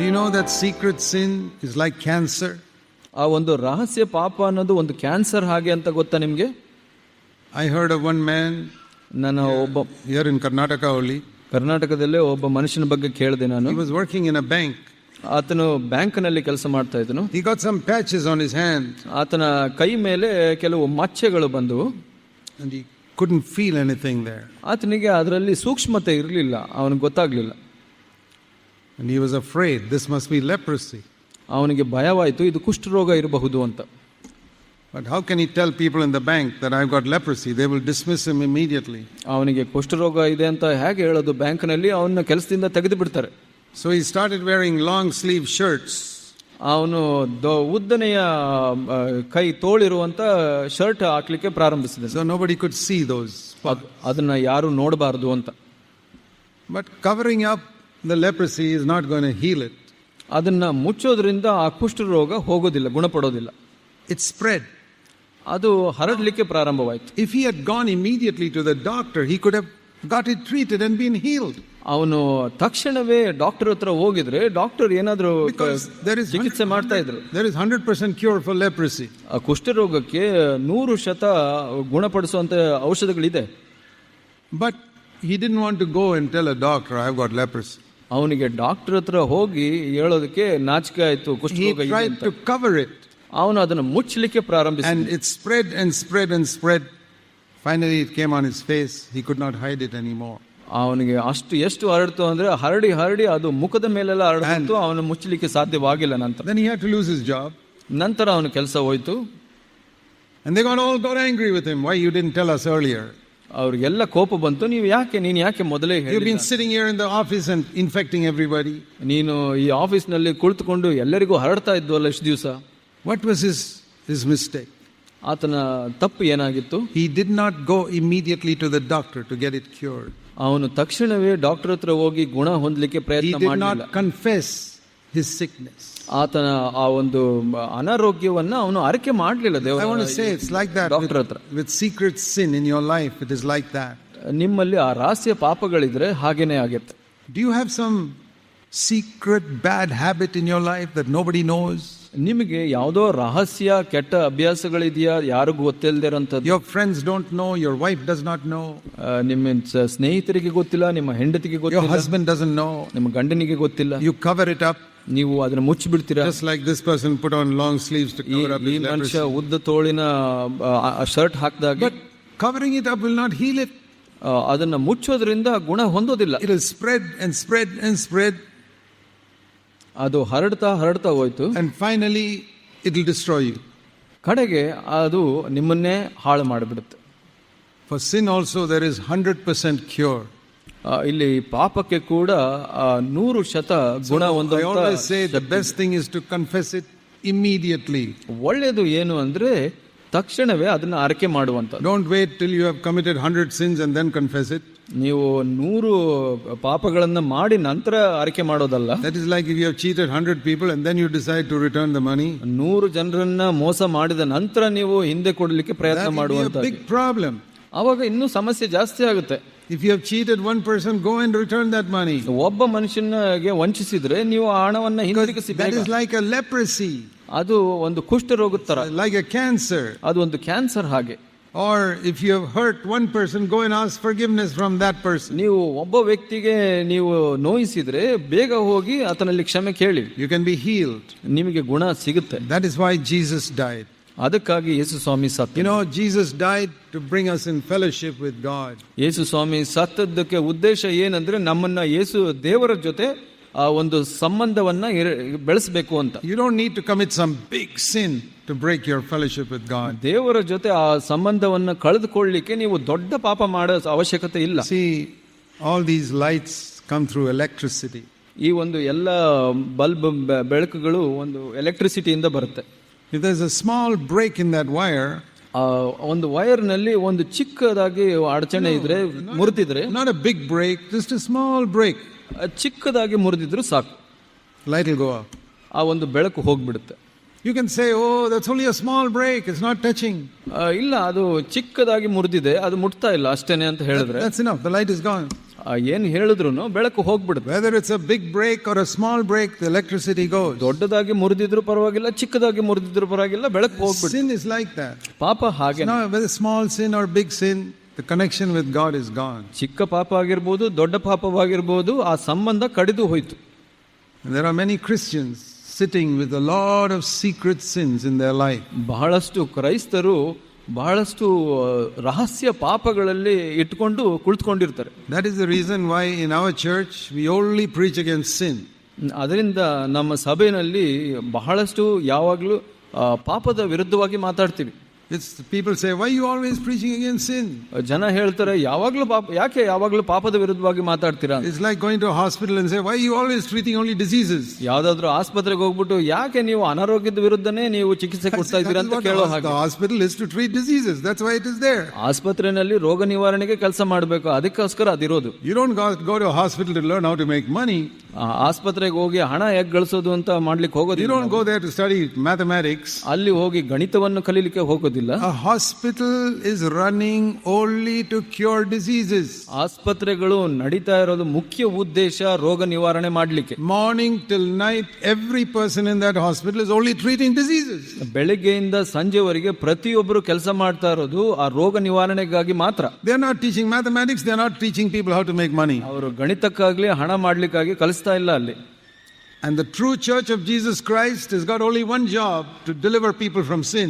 Do you know that secret sin is like cancer? ಆ ಒಂದು ರಹಸ್ಯ ಪಾಪ ಅನ್ನೋದು ಒಂದು ಕ್ಯಾನ್ಸರ್ ಹಾಗೆ ಅಂತ ಗೊತ್ತಾ ನಿಮಗೆ? ಐ ಹರ್ಡ್ ಒನ್ ಮ್ಯಾನ್ ನನ್ನ ಒಬ್ಬ ಇಯರ್ ಇನ್ ಕರ್ನಾಟಕ ಓಲಿ ಕರ್ನಾಟಕದಲ್ಲೇ ಒಬ್ಬ ಮನುಷ್ಯನ ಬಗ್ಗೆ ಕೇಳಿದೆ ನಾನು. Was working in a bank ಆತನು ಬ್ಯಾಂಕ್ನಲ್ಲಿ ಕೆಲಸ ಮಾಡ್ತಾ ಇದನು he got some on his hand ಆತನ ಕೈ ಮೇಲೆ ಕೆಲವು ಮಚ್ಚೆಗಳು ಬಂದವು ಕುಡ್ನ್ ಫೀಲ್ ಎನಿಥಿಂಗ್ ದೇರ್ ಆತನಿಗೆ ಅದರಲ್ಲಿ ಸೂಕ್ಷ್ಮತೆ ಇರಲಿಲ್ಲ ಅವನಿಗೆ ಗೊತ್ತಾಗಲಿಲ್ಲ. And he was afraid this must be leprosy. ಅವನಿಗೆ ಭಯವಾಯಿತು ಇದು ಕುಷ್ಠರೋಗ ಇರಬಹುದು ಅಂತ But how can he tell people in the bank that I've got leprosy? They will dismiss him immediately. ಅವನಿಗೆ ಕುಷ್ಠರೋಗ ಇದೆ ಅಂತ ಹೇಗೆ ಹೇಳೋದು ಬ್ಯಾಂಕ್ನಲ್ಲಿ ಅವನ ಕೆಲಸದಿಂದ ತೆಗೆದು ಬಿಡ್ತಾರೆ So he started wearing long sleeve shirts. ಅವನು ದೊ- ಉದ್ದನೆಯ ಆ, ಕೈ ತೋಳಿರುವಂತ ಶರ್ಟ್ ಹಾಕ್ಲಿಕ್ಕೆ ಪ್ರಾರಂಭಿಸಿದ So nobody could see those. ಅದ್- ಅದನ್ನ ಯಾರು ನೋಡಬಾರದು ಅಂತ But covering up the leprosy is not going to heal it. ಅದನ್ನ ಮುಚ್ಚೋದ್ರಿಂದ ಆ ಕುಷ್ಠರೋಗ ಹೋಗೋದಿಲ್ಲ ಗುಣಪಡೋದಿಲ್ಲ It spread. ಅದು ಹರಡ್ಲಿಕ್ಕೆ ಪ್ರಾರಂಭವಾಯಿತು If he had gone immediately to the doctor, he could have got it treated and been healed. ಅವನು ತಕ್ಷಣವೇ ಡಾಕ್ಟರ್ ಹತ್ರ ಹೋಗಿದ್ರೆ ಡಾಕ್ಟರ್ is ಚಿಕಿತ್ಸೆ ಮಾಡ್ತಾ ಇದ್ರು there is 100% cure for leprosy. ಆ ಕುಷ್ಠರೋಗಕ್ಕೆ ನೂರು ಶತ ಗುಣಪಡಿಸುವಂತ ಔಷಧಗಳಿದೆ But he didn't want to go and tell a doctor, I've got leprosy. ಅವನಿಗೆ ಡಾಕ್ಟರ್ ಹತ್ರ ಹೋಗಿ ಹೇಳೋದಕ್ಕೆ ನಾಚಿಕೆ ಆಯ್ತು ಕವರ್ ಅವನು ಅದನ್ನು ಮುಚ್ಚಲಿಕ್ಕೆ ಪ್ರಾರಂಭಿಸಿದ. ಅವನಿಗೆ ಅಷ್ಟು ಎಷ್ಟು ಹರಡ್ತು ಅಂದ್ರೆ ಹರಡಿ ಹರಡಿ ಅದು ಮುಖದ ಮೇಲೆಲ್ಲ ಹರಡ್ತು ಅವನು ಮುಚ್ಚಲಿಕ್ಕೆ ಸಾಧ್ಯವಾಗಿಲ್ಲ ನಂತರ. ಜಾಬ್ ನಂತರ ಅವನ ಕೆಲಸ ಹೋಯ್ತು. And they got all got angry with him. Why you didn't tell us earlier? ಅವ್ರಿಗೆಲ್ಲ ಕೋಪ ಬಂತು. ನೀವು ಯಾಕೆ ನೀನು ಯಾಕೆ ಮೊದಲೇ you been sitting in the office and infecting everybody ನೀನು ಈ ಆಫೀಸ್ನಲ್ಲಿ ಕುಳಿತುಕೊಂಡು ಎಲ್ಲರಿಗೂ ಹರಡ್ತಾ ಇದ್ವಲ್ಲ ಎಷ್ಟು ದಿವಸ? What was his his mistake ಆತನ ತಪ್ಪು ಏನಾಗಿತ್ತು? He did not go immediately to the doctor to get it cured ಅವನು ತಕ್ಷಣವೇ ಡಾಕ್ಟರ್ ಹತ್ರ ಹೋಗಿ ಗುಣ ಹೊಂದಲಿಕ್ಕೆ ಪ್ರಯತ್ನ ಮಾಡಲಿಲ್ಲ. Confess his sickness. ಆತನ ಆ ಒಂದು avanu ಅವನು ಅರಿಕೆ ಮಾಡಲಿಲ್ಲ I want to ದೇವರ say it's like that doctor with, ಹತ್ರ with secret sin in your life. It is like that. ನಿಮ್ಮಲ್ಲಿ ಆ ರಹಸ್ಯ ಪಾಪಗಳಿದ್ರೆ ಹಾಗೇನೆ ಆಗತ್ತೆ Do you have some secret bad habit in your life that nobody knows? ನಿಮಗೆ ಯಾವುದೋ ರಹಸ್ಯ ಕೆಟ್ಟ ಅಭ್ಯಾಸಗಳಿದೆಯಾ ಯಾರಿಗೂ ಗೊತ್ತಿಲ್ಲದಿರೋಂಥದ್ದು Your friends don't know, your wife does not know, ನಿಮ್ಮ ಸ್ನೇಹಿತರಿಗೆ ಗೊತ್ತಿಲ್ಲ ನಿಮ್ಮ ಹೆಂಡತಿಗೆ your ಗೊತ್ತಿಲ್ಲ husband doesn't know. ನಿಮ್ಮ ಗಂಡನಿಗೆ ಗೊತ್ತಿಲ್ಲ You cover it up, ನೀವು ಅದನ್ನು ಮುಚ್ಚಿಬಿಡ್ತೀರಾ? Just like this person put on long sleeves to cover up ಮನುಷ್ಯ ಉದ್ದ ತೋಳಿನ ಶರ್ಟ್ ಹಾಕಿದಾಗ but covering it up will not heal it ಅದನ್ನ ಮುಚ್ಚೋದ್ರಿಂದ ಗುಣ ಹೊಂದೋದಿಲ್ಲ. It is spread and spread and spread ಅದು ಹರಡತಾ ಹರಡತಾ ಹೋಯ್ತು. And finally it will destroy you ಕಡೆಗೆ ಅದು ನಿಮ್ಮನ್ನೇ ಹಾಳು ಮಾಡಿಬಿಡುತ್ತೆ. For sin also there is 100% cure ಇಲ್ಲಿ ಪಾಪಕ್ಕೆ ಕೂಡ ನೂರು ಶತ ಗುಣ ಒಂದು best thing is to confess it immediately ಒಳ್ಳೇದು ಏನು ಅಂದ್ರೆ ತಕ್ಷಣವೇ ಅದನ್ನ ಆರಕೆ ಮಾಡುವಂತ don't wait till you have committed hundred sins and then confess it ನೀವು ನೂರು ಪಾಪಗಳನ್ನ ಮಾಡಿ ನಂತರ ಆರಕೆ ಮಾಡೋದಲ್ಲ. That is like if you have cheated hundred people and then you decide to return the money ನೂರು ಜನರನ್ನ ಮೋಸ ಮಾಡಿದ ನಂತರ ನೀವು ಹಿಂದೆ ಕೊಡಲಿಕ್ಕೆ ಪ್ರಯತ್ನ ಮಾಡುವಂತ ಬಿಗ್ ಪ್ರಾಬ್ಲಮ್ ಅವಾಗ ಇನ್ನೂ ಸಮಸ್ಯೆ ಜಾಸ್ತಿ ಆಗುತ್ತೆ. If you have cheated one person, go and return that money. ಒಬ್ಬ ಮನುಷ್ಯನಿಗೆ ವಂಚಿಸಿದ್ರೆ ನೀವು ಆ ಹಣವನ್ನ ಹಿಂದಿರುಗಿಸಿ That ಬೇಗ. is like a leprosy, ಅದು ಒಂದು ಕುಷ್ಠರೋಗದ ತರ like a cancer. ಅದು ಒಂದು ಕ್ಯಾನ್ಸರ್ ಹಾಗೆ Or if you have hurt one person, go and ask forgiveness from that person. ನೀವು ಒಬ್ಬ ವ್ಯಕ್ತಿಗೆ ನೀವು ನೋಯಿಸಿದ್ರೆ ಬೇಗ ಹೋಗಿ ಆತನಲ್ಲಿ ಕ್ಷಮೆ ಕೇಳಿ You can be healed. ನಿಮಗೆ ಗುಣ ಸಿಗುತ್ತೆ That is why Jesus died. ಅದಕ್ಕಾಗಿ ಯೇಸು ಸ್ವಾಮಿ ಸತ್ you know Jesus died to bring us in fellowship with God ಯೇಸು ಸ್ವಾಮಿ ಸತ್ತದ್ದಕ್ಕೆ ಉದ್ದೇಶ ಏನಂದ್ರೆ ನಮ್ಮನ್ನ ಯೇಸು ದೇವರ ಜೊತೆ ಆ ಒಂದು ಸಂಬಂಧವನ್ನ ಬೆಳೆಸಬೇಕು ಅಂತ. You don't need to commit some big sin to break your fellowship with God ದೇವರ ಜೊತೆ ಆ ಸಂಬಂಧವನ್ನ ಕಳೆದುಕೊಳ್ಳಲಿಕ್ಕೆ ನೀವು ದೊಡ್ಡ ಪಾಪ ಮಾಡೋ ಅವಶ್ಯಕತೆ ಇಲ್ಲ. See all these lights come through electricity ಈ ಒಂದು ಎಲ್ಲ ಬಲ್ಬ್ ಬೆಳಕುಗಳು ಒಂದು ಎಲೆಕ್ಟ್ರಿಸಿಟಿಯಿಂದ ಬರುತ್ತೆ. If there's a small break in that wire, ಒಂದು ವೈರ್ನಲ್ಲಿ ಒಂದು ಚಿಕ್ಕದಾಗಿ ಅಡಚಣೆ ಇದ್ರೆ ಮುರಿದಿದ್ರೆ not a big break, just a small break, ಆ ಚಿಕ್ಕದಾಗಿ ಮುರಿದಿದ್ರು ಸಾಕು light will go off. ಆ ಒಂದು ಬೆಳಕು ಹೋಗ್ಬಿಡುತ್ತೆ You can say, oh, that's only a small break, it's not touching. ಆ, ಇಲ್ಲ ಅದು ಚಿಕ್ಕದಾಗಿ ಮುರಿದಿದೆ ಅದು ಮುಟ್ತಾ ಇಲ್ಲ ಅಷ್ಟೇನೆ ಅಂತ ಹೇಳಿದ್ರೆ That's enough, the light is gone. ಏನ್ ಹೇಳಿದ್ರು ಬೆಳಕು ಹೋಗ್ಬಿಡುತ್ತೆ Whether it's a big break or a small break, the electricity goes. ದೊಡ್ಡದಾಗಿ ಮುರಿದಿದ್ರು ಪರವಾಗಿಲ್ಲ ಚಿಕ್ಕದಾಗಿ ಮುರಿದಿದ್ರು ಪರವಾಗಿಲ್ಲ ಬೆಳಕು ಹೋಗ್ಬಿಡುತ್ತೆ Sin is like that. ಪಾಪ ಹಾಗೆ small whether small sin or big sin, the connection with God is gone. ಚಿಕ್ಕ ಪಾಪ ಆಗಿರ್ಬೋದು ದೊಡ್ಡ ಪಾಪವಾಗಿರ್ಬೋದು ಆ ಸಂಬಂಧ ಕಡಿದು ಹೋಯ್ತು there are many Christians sitting with a lot of secret sins in their life. ಬಹಳಷ್ಟು ಕ್ರೈಸ್ತರು ಬಹಳಷ್ಟು ರಹಸ್ಯ ಪಾಪಗಳಲ್ಲಿ ಇಟ್ಕೊಂಡು ಕುಳಿತುಕೊಂಡಿರ್ತಾರೆ. That is the reason why in our church we only preach against sin ಅದರಿಂದ ನಮ್ಮ ಸಭೆಯಲ್ಲಿ ಬಹಳಷ್ಟು ಯಾವಾಗಲೂ ಪಾಪದ ವಿರುದ್ಧವಾಗಿ ಮಾತಾಡ್ತೀವಿ. It's people say why you always preaching again sin ಜನ ಹೇಳ್ತಾರೆ ಯಾವಾಗ್ಲೂ ಪಾಪ ಯಾಕೆ ಯಾವಾಗ್ಲೂ ಪಾಪದ ವಿರುದ್ಧವಾಗಿ ಮಾತಾಡ್ತೀರಾ? It's like going to hospital and why you always treating only diseases ಯಾವ್ದಾದ್ರು ಆಸ್ಪತ್ರೆಗೆ ಹೋಗ್ಬಿಟ್ಟು ಯಾಕೆ ನೀವು ಅನಾರೋಗ್ಯದ ವಿರುದ್ಧನೇ ನೀವು ಚಿಕಿತ್ಸೆ ಕೊಡ್ತಾ ಇದೀರಾ ಅಂತ ಕೇಳೋ ಹಾಗೆ. Hospital is to treat diseases that's why it is there ಆಸ್ಪತ್ರೆನಲ್ಲಿ ರೋಗ ನಿವಾರಣೆಗೆ ಕೆಲಸ ಮಾಡಬೇಕು. ಅದಕ್ಕೋಸ್ಕರ ಅದಿರೋದು. You don't go go to hospital to learn how to make money ಆಸ್ಪತ್ರೆಗೆ ಹೋಗಿ ಹಣ ಹೇಗ್ ಗಳಿಸೋದು ಅಂತ ಮಾಡ್ಲಿಕ್ಕೆ ಹೋಗೋದು ಅಲ್ಲಿ ಹೋಗಿ ಗಣಿತವನ್ನು ಕಲೀಲಿಕ್ಕೆ ಹೋಗೋದಿಲ್ಲ. ಹೋಗೋದಿಲ್ಲ A hospital is running only to cure diseases. ಆಸ್ಪತ್ರೆಗಳು ನಡೀತಾ ಇರೋದು ಮುಖ್ಯ ಉದ್ದೇಶ ರೋಗ ನಿವಾರಣೆ ಮಾಡಲಿಕ್ಕೆ Morning till night, every person in that hospital is only treating diseases. ಬೆಳಗ್ಗೆಯಿಂದ ಸಂಜೆವರೆಗೆ ಪ್ರತಿಯೊಬ್ಬರು ಕೆಲಸ ಮಾಡ್ತಾ ಇರೋದು ಆ ರೋಗ ನಿವಾರಣೆಗಾಗಿ ಮಾತ್ರ They are not teaching mathematics, they are not teaching people how to make money. ಅವರು ಗಣಿತಕ್ಕಾಗ್ಲಿ ಹಣ ಮಾಡ್ಲಿಕ್ಕಾಗಿ ಕಲಿಸ್ತಾ ಇಲ್ಲ ಅಲ್ಲಿ And the true church of Jesus Christ has got only one job to deliver people from sin.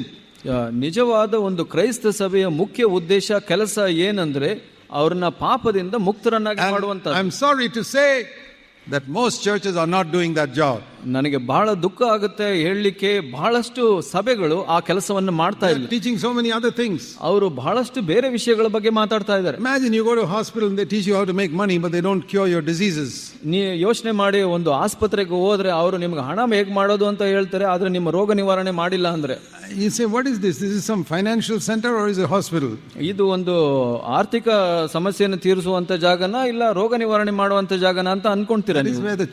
ನಿಜವಾದ ಒಂದು ಕ್ರೈಸ್ತ ಸಭೆಯ ಮುಖ್ಯ ಉದ್ದೇಶ ಕೆಲಸ ಏನಂದ್ರೆ ಅವ್ರನ್ನ ಪಾಪದಿಂದ ಮುಕ್ತರನ್ನಾಗಿ ಮಾಡುವಂತ I am sorry to say that most churches are not doing that job ನನಗೆ ಬಹಳ ದುಃಖ ಆಗುತ್ತೆ ಹೇಳಲಿಕ್ಕೆ ಬಹಳಷ್ಟು ಸಭೆಗಳು ಆ ಕೆಲಸವನ್ನು ಮಾಡ್ತಾ ಇದ್ದಾರೆ teaching so many other things ಅವರು ಬಹಳಷ್ಟು ಬೇರೆ ವಿಷಯಗಳ ಬಗ್ಗೆ ಮಾತಾಡ್ತಾ ಇದ್ದಾರೆ. Imagine you go to hospital they teach you how to make money but they don't cure your diseases ನೀ ಯೋಚನೆ ಮಾಡಿ ಒಂದು ಆಸ್ಪತ್ರೆಗೆ ಹೋದ್ರೆ ಅವರು ನಿಮಗೆ ಹಣ ಹೇಗೆ ಮಾಡೋದು ಅಂತ ಹೇಳ್ತಾರೆ ಆದ್ರೆ ನಿಮ್ಮ ರೋಗ ನಿವಾರಣೆ ಮಾಡಿಲ್ಲ ಅಂದ್ರೆ. Is a what is this this is some financial centre or is a hospital ಇದು ಒಂದು ಆರ್ಥಿಕ ಸಮಸ್ಯೆಯನ್ನು ತೀರಿಸುವಂತ ಜಾಗನಾ ಇಲ್ಲ ರೋಗ ನಿವಾರಣೆ ಮಾಡುವಂತ ಜಾಗನ ಅಂತ ಅನ್ಕೊಂತೀರ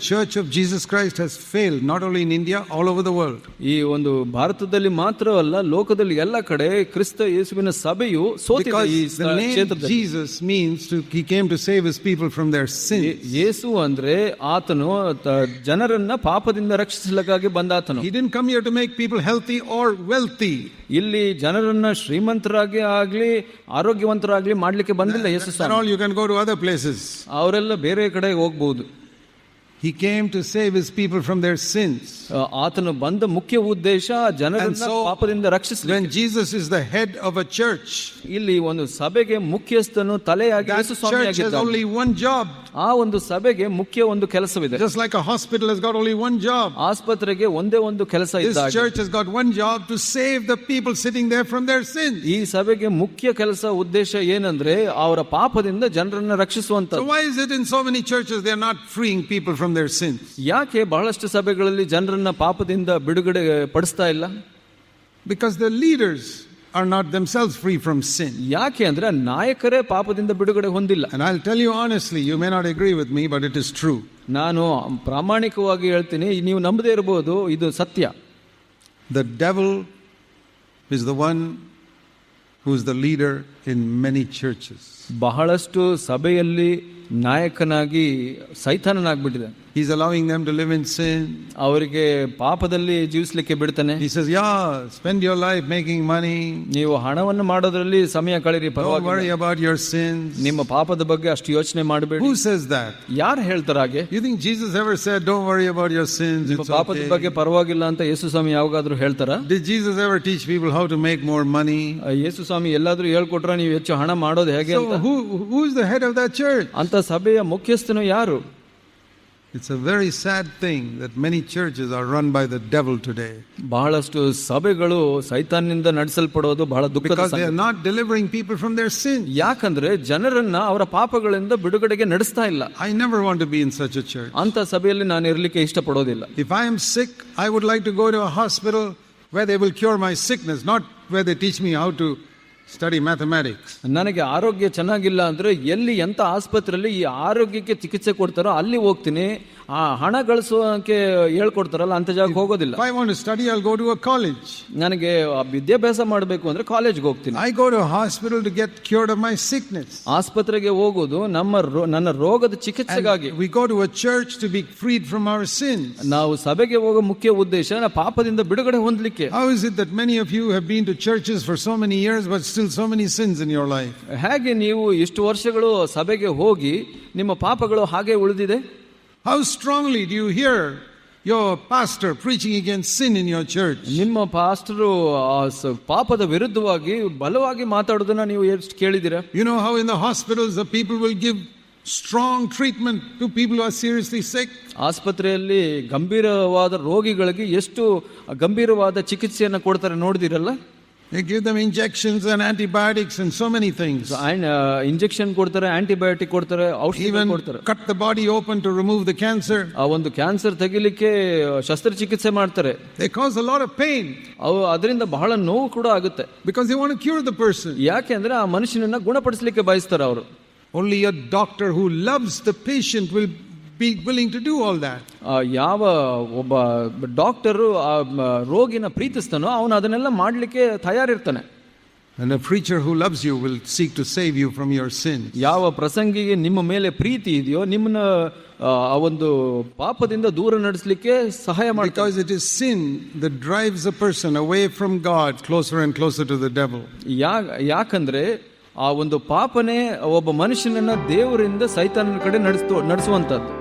church of Jesus Christ has failed, not only in India, all over the world. ಈ ಒಂದು ಭಾರತದಲ್ಲಿ ಮಾತ್ರವಲ್ಲ ಲೋಕದಲ್ಲಿ ಎಲ್ಲ ಕಡೆ ಕ್ರಿಸ್ತ ಯೇಸುವಿನ ಸಭೆಯು ಸೋತಿದೆ ಈ Because the name ಕ್ಷೇತ್ರದಲ್ಲಿ Jesus means to, he came to save his people from their sins. ಯೇಸು ಅಂದ್ರೆ ಆತನು ತ- ಜನರನ್ನ ಪಾಪದಿಂದ ರಕ್ಷಿಸಲಿಕ್ಕಾಗಿ ಬಂದಾತನು He didn't come here to make people healthy or wealthy. ಇಲ್ಲಿ ಜನರನ್ನ ಶ್ರೀಮಂತರಾಗಿ ಆಗ್ಲಿ ಆರೋಗ್ಯವಂತರಾಗ್ಲಿ ಮಾಡ್ಲಿಕ್ಕೆ ಬಂದಿಲ್ಲ ಯೇಸು ಸ್ವಾಮಿ all you can go to other places. ಅವರೆಲ್ಲ ಬೇರೆ ಕಡೆ ಹೋಗ್ಬಹುದು He came to save his people from their sins. ಆ, ಆತನು ಬಂದ ಮುಖ್ಯ ಉದ್ದೇಶ And ಜನರನ್ನ so, ಪಾಪದಿಂದ ರಕ್ಷಿಸಲಿ when Jesus is the head of a church, ಇಲ್ಲಿ ಒಂದು ಸಭೆಗೆ ಮುಖ್ಯಸ್ಥನು ತಲೆಯಾಗಿ that Yesu Swami church has ಆಗಿದ್ದಾನೆ. only one job. ಆ ಒಂದು ಸಭೆಗೆ ಮುಖ್ಯ ಒಂದು ಕೆಲಸವಿದೆ Just like a hospital has got only one job. ಆಸ್ಪತ್ರೆಗೆ ಒಂದೇ ಒಂದು ಕೆಲಸ This ಇದ್ದಾಗ church has got one job to save the people sitting there from their sins. ಈ ಸಭೆಗೆ ಮುಖ್ಯ ಕೆಲಸ ಉದ್ದೇಶ ಏನಂದ್ರೆ ಅವರ ಪಾಪದಿಂದ ಜನರನ್ನ So ರಕ್ಷಿಸುವಂತ why is it in so many churches they are not freeing people from their sins? ಯಾಕೆ ಬಹಳಷ್ಟು ಸಭೆಗಳಲ್ಲಿ ಜನರನ್ನ ಪಾಪದಿಂದ ಬಿಡುಗಡೆ ಪಡಿಸ್ತಾ ಇಲ್ಲ Because the leaders are not themselves free from sin. ಯಾಕೆ ಅಂದ್ರೆ ನಾಯಕರೇ ಪಾಪದಿಂದ ಬಿಡುಗಡೆ ಹೊಂದಿಲ್ಲ And I'll tell you honestly, you may not agree with me, but it is true. ನಾನು ಪ್ರಾಮಾಣಿಕವಾಗಿ ಹೇಳ್ತೀನಿ ನೀವು ನಂಬದೇ ಇರಬಹುದು ಇದು ಸತ್ಯ The devil is the one who's the leader in many churches. ಬಹಳಷ್ಟು ಸಭೆಯಲ್ಲಿ ನಾಯಕನಾಗಿ ಸೈತಾನನಾಗ್ಬಿಟ್ಟಿದೆ He's allowing them to live in sin. ಅವರಿಗೆ ಪಾಪದಲ್ಲಿ ಜೀವಿಸ್ಲಿಕ್ಕೆ ಬಿಡ್ತಾನೆ He says, Yeah, spend your life making money. ನೀವು ಹಣವನ್ನು ಮಾಡೋದ್ರಲ್ಲಿ ಸಮಯ ಕಳೀರಿ Don't ಪರವಾಗಿಲ್ಲ worry about your sins. ನಿಮ್ಮ ಪಾಪದ ಬಗ್ಗೆ ಅಷ್ಟು ಯೋಚನೆ ಮಾಡಬೇಡಿ Who says that? ಯಾರು ಹೇಳ್ತಾರ ಹಾಗೆ You think Jesus ever said, Don't worry about your sins? ನಿಮ್ಮ It's ಪಾಪದ okay. ಬಗ್ಗೆ ಪರವಾಗಿಲ್ಲ ಅಂತ ಯೇಸು ಸ್ವಾಮಿ ಯಾವಾಗಾದ್ರೂ ಹೇಳ್ತಾರ Did Jesus ever teach people how to make more money? ಯೇಸು ಸ್ವಾಮಿ ಎಲ್ಲಾದ್ರೂ ಹೇಳ್ಕೊಟ್ರ ನೀವು ಹೆಚ್ಚು ಹಣ ಮಾಡೋದು ಹೇಗೆ ಅಂತ So, who, who's the head of that church? ಅಂತ ಸಭೆಯ ಮುಖ್ಯಸ್ಥನು ಯಾರು It's a very sad thing that many churches are run by the devil today ಬಹಳಷ್ಟು ಸಭೆಗಳು ಸೈತಾನ್ನಿಂದ ನಡೆಸಲ್ಪಡೋದು ಬಹಳ ದುಃಖದ because they ಸಂಗತಿ. are not delivering people from their sin. ಯಾಕಂದ್ರೆ ಜನರನ್ನ ಅವರ ಪಾಪಗಳಿಂದ ಬಿಡುಗಡೆಗೆ ನಡೆಸ್ತಾ ಇಲ್ಲ I never want to be in such a church. ಅಂತ ಸಭೆಯಲ್ಲಿ ನಾನು ಇರ್ಲಿಕ್ಕೆ ಇಷ್ಟಪಡೋದಿಲ್ಲ If I am sick, I would like to go to a hospital where they will cure my sickness, not where they teach me how to study mathematics ನನಗೆ ಆರೋಗ್ಯ ಚೆನ್ನಾಗಿಲ್ಲ ಅಂದ್ರೆ ಎಲ್ಲಿ ಎಂತ ಆಸ್ಪತ್ರೆಯಲ್ಲಿ ಈ ಆರೋಗ್ಯಕ್ಕೆ ಚಿಕಿತ್ಸೆ ಕೊಡ್ತಾರೋ ಅಲ್ಲಿ ಹೋಗ್ತೀನಿ. ಆ ಹಣ ಗಳಿಸೋಕೆ ಹೇಳ್ಕೊಡ್ತಾರಲ್ಲ ಅಂತ ಜಾಗಕ್ಕೆ ಹೋಗೋದಿಲ್ಲ I want to study I go to a college. ನನಗೆ ವಿದ್ಯಾಭ್ಯಾಸ ಮಾಡಬೇಕು ಅಂದ್ರೆ ಕಾಲೇಜ್ಗೆ ಹೋಗ್ತೀನಿ I go to hospital to get cured cured my sickness. ಆಸ್ಪತ್ರೆಗೆ ಹೋಗೋದು ನಮ್ಮ ನನ್ನ ರೋಗದ ಚಿಕಿತ್ಸೆಗಾಗಿ we go to a church to be freed from our sin ನಾವು ಸಭೆಗೆ ಹೋಗೋ ಮುಖ್ಯ ಉದ್ದೇಶ ಪಾಪದಿಂದ ಬಿಡುಗಡೆ ಹೊಂದಲಿಕ್ಕೆ how is it that many of you have been to churches for so many years but still so many sins in your life? ಹೇಗೆ ನೀವು ಇಷ್ಟು ವರ್ಷಗಳು ಸಭೆಗೆ ಹೋಗಿ ನಿಮ್ಮ ಪಾಪಗಳು ಹಾಗೆ ಉಳಿದಿದೆ How strongly do you hear your pastor preaching against sin in your church? ನಿಮ್ಮ ಪಾಸ್ಟರು ಪಾಪದ ವಿರುದ್ಧವಾಗಿ ಬಲವಾಗಿ ಮಾತಾಡೋದನ್ನ ನೀವು ಎಷ್ಟು ಕೇಳಿದ್ದೀರಾ You know how in the hospitals the people will give strong treatment to people who are seriously sick? ಆಸ್ಪತ್ರೆಯಲ್ಲಿ ಗಂಭೀರವಾದ ರೋಗಿಗಳಿಗೆ ಎಷ್ಟು ಗಂಭೀರವಾದ ಚಿಕಿತ್ಸೆಯನ್ನು ಕೊಡ್ತಾರೆ ನೋಡಿದಿರಲ್ಲ They give them injections and antibiotics and so many things. Injection ಕೊಡ್ತಾರೆ ಆಂಟಿಬಯೋಟಿಕ್ ಕೊಡ್ತಾರೆ ಔಷಧಿ Even ಕೊಡ್ತಾರೆ cut the body open to remove the cancer. ಆ ಒಂದು ಕ್ಯಾನ್ಸರ್ ತೆಗಿಲಿಕ್ಕೆ ಶಸ್ತ್ರಚಿಕಿತ್ಸೆ ಮಾಡ್ತಾರೆ They cause a lot of pain ಅವು ಅದರಿಂದ ಬಹಳ ನೋವು ಕೂಡ ಆಗುತ್ತೆ because they want to cure the person. ಯಾಕೆ ಅಂದ್ರೆ ಆ ಮನುಷ್ಯನನ್ನ ಗುಣಪಡಿಸಲಿಕ್ಕೆ ಬಯಸ್ತಾರೆ ಅವರು Only a doctor who loves the patient will be willing to do all that. ಆ, ಯಾವ ಒಬ್ಬ ಡಾಕ್ಟರು ಆ ಮ- ರೋಗಿನ ಪ್ರೀತಿಸ್ತಾನೋ ಅವನು ಅದನ್ನೆಲ್ಲ ಮಾಡಲಿಕ್ಕೆ ತಯಾರಿರ್ತಾನೆ And a preacher who loves you will seek to save you from your sins. ಯಾವ ಪ್ರಸಂಗಿಗೆ ನಿಮ್ಮ ಮೇಲೆ ಪ್ರೀತಿ ಇದೆಯೋ ನಿಮ್ಮನ್ನ ಆ, ಆ ಒಂದು ಪಾಪದಿಂದ ದೂರ ನಡೆಸಲಿಕ್ಕೆ ಸಹಾಯ ಮಾಡ್ತಾರೆ Because it is sin that drives a person away from God closer and closer to the devil. ಯಾ ಯಾಕಂದ್ರೆ ಆ ಒಂದು ಪಾಪನೇ ಒಬ್ಬ ಮನುಷ್ಯನನ್ನ ದೇವರಿಂದ ಸೈತಾನನ ಕಡೆ ನಡೆಸ್ತೋ ನಡೆಸುವಂಥದ್ದು